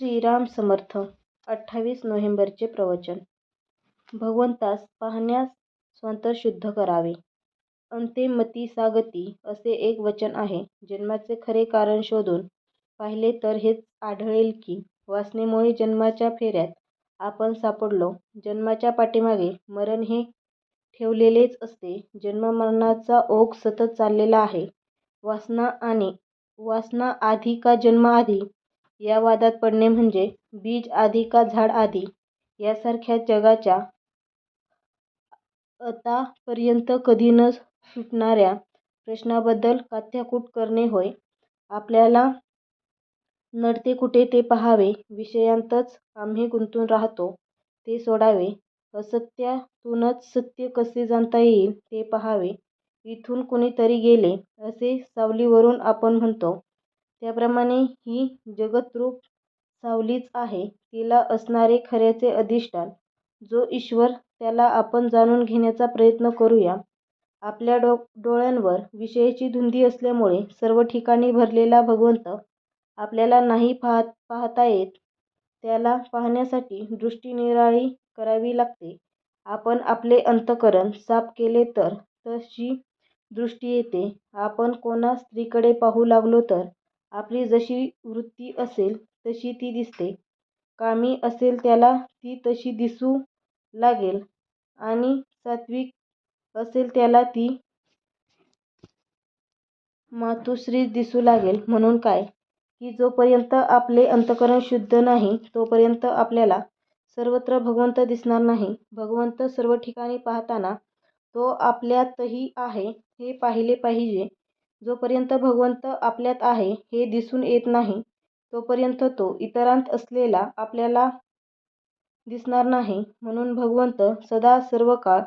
श्रीराम समर्थ अठ्ठावीस नोव्हेंबरचे प्रवचन भगवंतास पाहण्यास स्वतः शुद्ध करावे अंते मती सागती असे एक वचन आहे. जन्माचे खरे कारण शोधून पाहिले तर हेच आढळेल की वासनेमुळे जन्माच्या फेऱ्यात आपण सापडलो. जन्माच्या पाठीमागे मरण हे ठेवलेलेच असते. जन्ममरणाचा ओघ सतत चाललेला आहे. वासना आणि वासना आधी का जन्माआधी या वादात पडणे म्हणजे बीज आधी का झाड आधी यासारख्या जगाच्या आतापर्यंत कधी न सुटणाऱ्या प्रश्नाबद्दल काथ्याकूट करणे होय. आपल्याला नडते कुठे ते पाहावे. विषयांतच आम्ही गुंतून राहतो ते सोडावे. असत्यातूनच सत्य कसे जाणता येईल ते पाहावे. इथून कुणीतरी गेले असे सावलीवरून आपण म्हणतो त्याप्रमाणे ही जगद्रूप सावलीच आहे. तिला असणारे खऱ्याचे अधिष्ठान जो ईश्वर त्याला आपण जाणून घेण्याचा प्रयत्न करूया. आपल्या डो डोळ्यांवर विषयाची धुंदी असल्यामुळे सर्व ठिकाणी भरलेला भगवंत आपल्याला नाही पाहत पाहता येत. त्याला पाहण्यासाठी दृष्टी निराळी करावी लागते. आपण आपले अंतःकरण साफ केले तर तशी दृष्टी येते. आपण कोणा स्त्रीकडे पाहू लागलो तर आपली जशी वृत्ती असेल तशी ती दिसते. कामी असेल त्याला ती तशी दिसू लागेल आणि सात्विक असेल त्याला ती मातुश्री दिसू लागेल. म्हणून काय, की जोपर्यंत आपले अंतःकरण शुद्ध नाही तोपर्यंत आपल्याला सर्वत्र भगवंत दिसणार नाही. भगवंत सर्व ठिकाणी पाहताना तो आपल्यातही आहे हे पाहिले पाहिजे. जोपर्यंत भगवंत आपल्यात आहे हे दिसून येत नाही तोपर्यंत तो इतरांत असलेला आपल्याला दिसणार नाही. म्हणून भगवंत सदा सर्वकाळ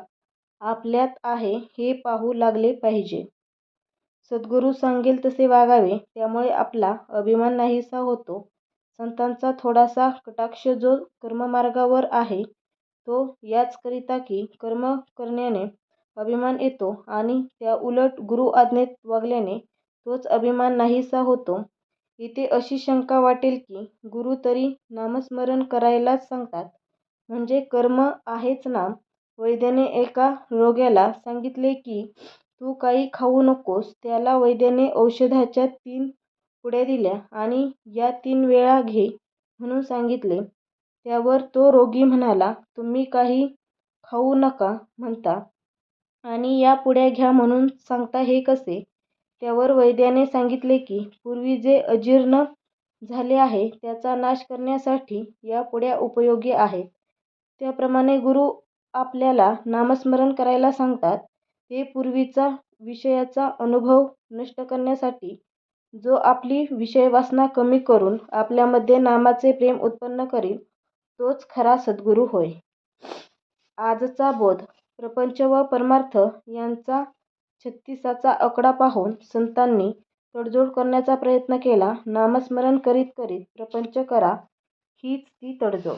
आपल्यात आहे हे पाहू लागले पाहिजे. सद्गुरू सांगेल तसे वागावे. त्यामुळे आपला अभिमान नाहीसा होतो. संतांचा थोडासा कटाक्ष जो कर्ममार्गावर आहे तो याचकरिता की कर्म करण्याने अभिमान येतो आणि त्या उलट गुरु आज्ञेत वागल्याने तोच अभिमान नाहीसा होतो. इथे अशी शंका वाटेल की गुरु तरी नामस्मरण करायलाच सांगतात म्हणजे कर्म आहेच ना? वैद्याने एका रोग्याला सांगितले की तू काही खाऊ नकोस. त्याला वैद्याने औषधाच्या तीन पुड्या दिल्या आणि या तीन वेळा घे म्हणून सांगितले. त्यावर तो रोगी म्हणाला तुम्ही काही खाऊ नका म्हणता आणि या पुड्या घ्या म्हणून सांगता हे कसे? त्यावर वैद्याने सांगितले की पूर्वी जे अजीर्ण झाले आहे त्याचा नाश करण्यासाठी या पुड्या उपयोगी आहेत. त्याप्रमाणे गुरु आपल्याला नामस्मरण करायला सांगतात ते पूर्वीचा विषयाचा अनुभव नष्ट करण्यासाठी जो आपली विषयवासना कमी करून आपल्यामध्ये नामाचे प्रेम उत्पन्न करील तोच खरा सद्गुरू होय. आजचा बोध प्रपंच व परमार्थ यांचा छत्तीसाचा आकडा पाहून संतांनी तडजोड करण्याचा प्रयत्न केला. नामस्मरण करीत करीत प्रपंच करा हीच ती तडजोड